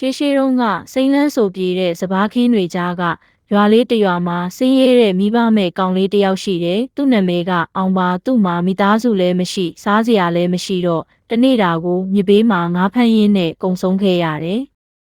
ရှေးရှေးတုန်းကစိမ့်လန်းဆိုပြေတဲ့စပားခင်းတွေကြားကရွာလေးတစ်ရွာမှာစင်းရဲတဲ့မိဘမဲ့ကောင်လေးတစ်ယောက်ရှိတယ်။သူ့နာမည်ကအောင်ပါသူ့မှာမိသားစုလည်းမရှိ စားစရာလည်းမရှိတော့တနေ့တာကိုမြစ်ဘေးမှာငါးဖမ်းရင်းနဲ့ကုံဆုံးခဲ့ရတယ်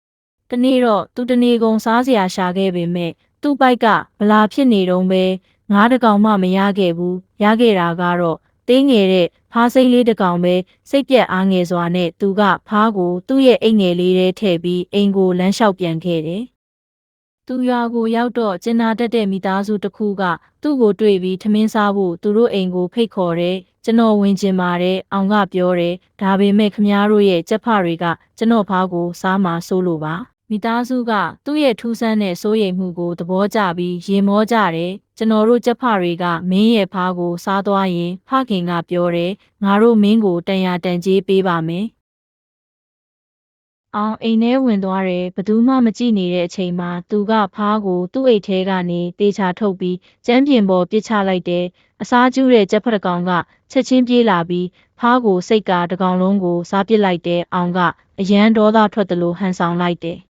။တနေ့တော့သူတနေ့ကုန်စားစရာရှာခဲ့ပေမဲ့သူ့ပိုက်ကဗလာဖြစ်နေတော့ပဲငါးတကောင်မှမရခဲ့ဘူး။ရခဲ့တာကတော့ တင်းငယ်တဲ့ဖားစိမ့်လေးတစ်ကောင်ပဲစိတ်ပြက်အားငယ်စွာနဲ့သူကဖားကိုသူ့ရဲ့အိမ်ငယ်လေးထဲထည့်ပြီးအိမ်ကိုလမ်းလျှောက်ပြန်ခဲ့တယ်။သူရွာကိုရောက်တော့ကျင်နာတက်တဲ့မိသားစုတစ်ခုကသူ့ကိုတွေ့ပြီးထမင်းစားဖို့သူတို့အိမ်ကိုဖိတ်ခေါ်တယ်။ကျွန်တော်ဝင်ကျင်ပါတယ်အောင်ကပြောတယ်။ဒါပေမဲ့ခမားတို့ရဲ့ကြက်ဖတွေကကျွန်တော်ဖားကိုစားမှာစိုးလို့ပါ။ မိသားစုကသူ့ရဲ့ထူးဆန်းတဲ့စိုးရိမ်မှုကိုသဘောကျပြီးရေမောကြတယ်။ကျွန်တော်တို့ကြက်ဖတွေကမင်းရဲ့ဖားကိုစားသွားရင်ဖခင်ကပြောတယ်ငါတို့မင်းကိုတန်ရာတန်ကြေးပေးပါမယ်။အောင်အိမ်ထဲဝင်သွားတယ်ဘသူမှမကြည့်နေတဲ့အချိန်မှာသူကဖားကိုသူ့အိတ်ထဲကနေတေချာထုတ်ပြီးကျမ်းပြင်ပေါ်ပစ်ချလိုက်တယ်။အစားကျူးတဲ့ကြက်ဖက်ကောင်ကချက်ချင်းပြေးလာပြီးဖားကိုစိတ်ကတကောင်လုံးကိုစားပစ်လိုက်တဲ့အောင်ကအရန်ဒေါသထွက်တယ်လို့ဟန်ဆောင်လိုက်တယ်။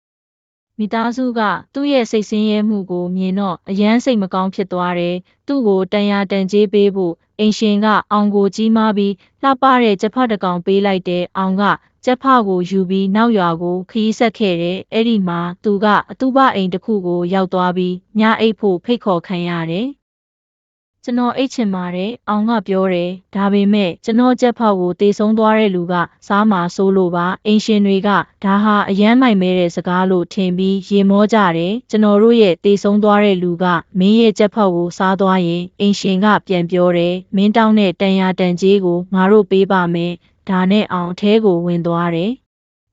မိသားစုကသူ့ရဲ့စိတ်ဆင်းရဲမှုကိုမြင်တော့အယမ်းစိတ်မကောင်းဖြစ်သွားတယ်။သူ့ကိုတန်ရာတန်ကြေးပေးဖို့အိမ်ရှင်ကအောင်ကိုကြီးမားပြီးလှပတဲ့ကြက်ဖတစ်ကောင်ပေးလိုက်တဲ့အောင်ကကြက်ဖကိုယူပြီးနောက်ရွာကိုခရီးဆက်ခဲ့တယ်။အဲ့ဒီမှာသူကအတူပအိမ်တစ်ခုကိုရောက်သွားပြီးညအိတ်ဖို့ဖိတ်ခေါ်ခံရတယ်။ ကျွန်တော်အိတ်ချင်ပါတယ်အောင်ကပြောတယ်ဒါပေမဲ့ကျွန်တော်ကြက်ဖောက်ကိုတေဆုံးသွားတဲ့လူကစားမှာစိုးလို့ပါအင်ရှင်တွေကဒါဟာအယမ်းမိုက်မဲတဲ့စကားလို့ထင်ပြီးရေမောကြတယ်ကျွန်တော်တို့ရဲ့တေဆုံးသွားတဲ့လူကမင်းရဲ့ကြက်ဖောက်ကိုစားသွားရင်အင်ရှင်ကပြန်ပြောတယ်မင်းတောင်းတဲ့တန်ရာတန်ကြီးကိုငါတို့ပေးပါမယ်ဒါနဲ့အောင်အထဲကိုဝင်သွားတယ်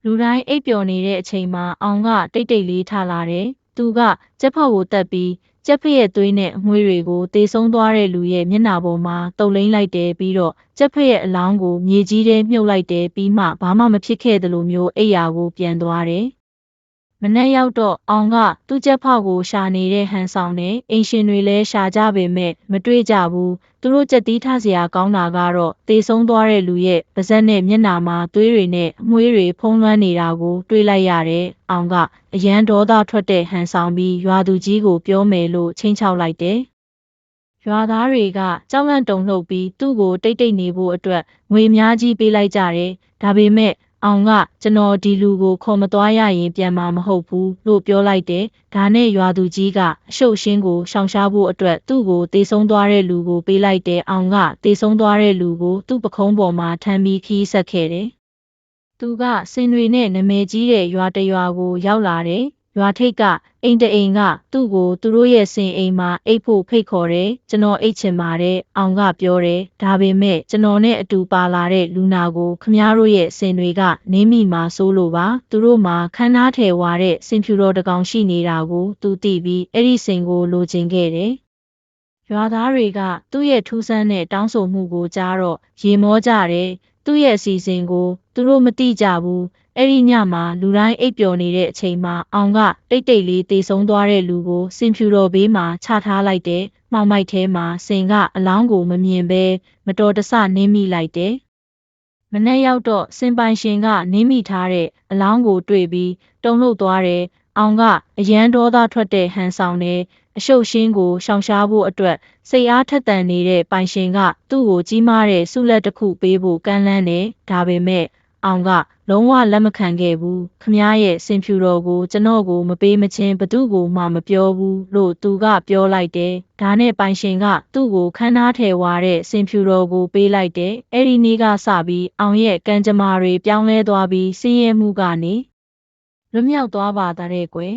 လူတိုင်းအိပ်ပျော်နေတဲ့အချိန်မှာအောင်ကတိတ်တိတ်လေးထလာတယ်သူကကြက်ဖောက်ကိုတက်ပြီး ကြက်ဖက်ရဲ့သွေးနဲ့အငွေးတွေကိုတေဆုံးသွားတဲ့လူရဲ့မျက်နှာပေါ်မှာတုပ်လိမ့်လိုက်တယ်ပြီးတော့ကြက်ဖက်ရဲ့အလောင်းကိုမြေကြီးထဲမြုပ်လိုက်တယ်ပြီးမှဘာမှမဖြစ်ခဲ့သလိုမျိုးအိယာကိုပြန်သွားတယ် မနေ့ရောက်တော့အောင်ကသူ့ကြက်ဖောက်ကိုရှာနေတဲ့ဟန်ဆောင်နဲ့အင်ရှင်တွေလည်းရှာကြပေမဲ့မတွေ့ကြဘူးသူတို့ကြက်တီးထစရာကောင်းတာကတော့တေဆုံးသွားတဲ့လူရဲ့ပါဇက်နဲ့မျက်နှာမှာသွေးတွေနဲ့အမွှေးတွေဖုံးလွှမ်းနေတာကိုတွေ့လိုက်ရတယ်အောင်ကအရန်ဒေါသထွက်တဲ့ဟန်ဆောင်ပြီးရွာသူကြီးကိုပြောမယ်လို့ချင်းချောက်လိုက်တယ်ရွာသားတွေကကြောက်လန့်တုန်လှုပ်ပြီးသူ့ကိုတိတ်တိတ်နေဖို့အတွက်ငွေများကြီးပေးလိုက်ကြတယ်ဒါပေမဲ့ အောင်က ကျွန်တော်ဒီလူကိုခေါ်မသွားရရင်ပြန်มาမဟုတ်ဘူးလို့ပြောလိုက်တယ်။ဒါနဲ့ရွာသူကြီးကအရှုပ်ရှင်းကိုရှောင်ရှားဖို့အတွက်သူ့ကိုတေဆုံးသွားတဲ့လူကိုပေးလိုက်တယ်။အောင်ကတေဆုံးသွားတဲ့လူကိုသူ့ပခုံးပေါ်မှာထမ်းပြီးခီးဆက်ခဲ့တယ်။သူကစင်တွေနဲ့နမဲကြီးတဲ့ရွာတရွာကိုရောက်လာတယ် ရွာထိပ်ကအိမ်တအိမ်ကသူ့ကိုသူတို့ရဲ့စင်အိမ်မှာအိတ်ဖို့ဖိတ်ခေါ်တယ်ကျွန်တော်အိတ်ချင်ပါတယ်အောင်ကပြောတယ်ဒါပေမဲ့ကျွန်တော်နဲ့အတူပါလာတဲ့လူနာကိုခမားတို့ရဲ့စင်တွေကနင်းမိမှာစိုးလို့ပါသူတို့မှာခန်းသားထဲဝါတဲ့စင်ဖြူတော်တကောင်ရှိနေတာကိုသူသိပြီးအဲ့ဒီစင်ကိုလိုချင်ခဲ့တယ်ရွာသားတွေကသူ့ရဲ့ထူးဆန်းတဲ့တောင်းဆိုမှုကိုကြားတော့ရေမောကြတယ်သူ့ရဲ့အစီအစဉ်ကိုသူတို့မသိကြဘူး အဲ့ဒီညမှာလူတိုင်းအိပ်ပျော်နေတဲ့အချိန်မှာအောင်ကတိတ်တိတ်လေးတေဆုံးသွားတဲ့လူကိုစင်ဖြူတော်ဘေးမှာချထားလိုက်တဲ့မှောင်မိုက်ထဲမှာစင်ကအလောင်းကိုမမြင်ဘဲမတော်တဆနင်းမိလိုက်တယ်။မနေ့ရောက်တော့စင်ပိုင်ရှင်ကနင်းမိထားတဲ့အလောင်းကိုတွေ့ပြီးတုန်လှုပ်သွားတယ်။အောင်ကအရန်ဒေါသထွက်တဲ့ဟန်ဆောင်နဲ့အရှုပ်ရှင်းကိုရှောင်ရှားဖို့အတွက်စိတ်အားထက်သန်နေတဲ့ပိုင်ရှင်ကသူ့ကိုကြီးမားတဲ့ဆုလက်တစ်ခုပေးဖို့ကမ်းလှမ်းတယ်။ဒါပေမဲ့ အောင်က လုံးဝလက်မခံခဲ့ဘူးခမားရဲ့စင်ဖြူတော်ကိုကျွန်တော်ကိုမပေးမချင်းဘသူ့ကိုမှမပြောဘူးလို့သူကပြောလိုက်တယ်ဒါနဲ့ပိုင်ရှင်ကသူ့ကိုခန်းသားထဲဝါတဲ့စင်ဖြူတော်ကိုပေးလိုက်တယ်အဲ့ဒီနေ့ကစပြီးအောင်ရဲ့ကံကြမ္မာတွေပြောင်းလဲသွားပြီးစင်းရဲမှုကနေလွတ်မြောက်သွားပါတဲ့ကွယ်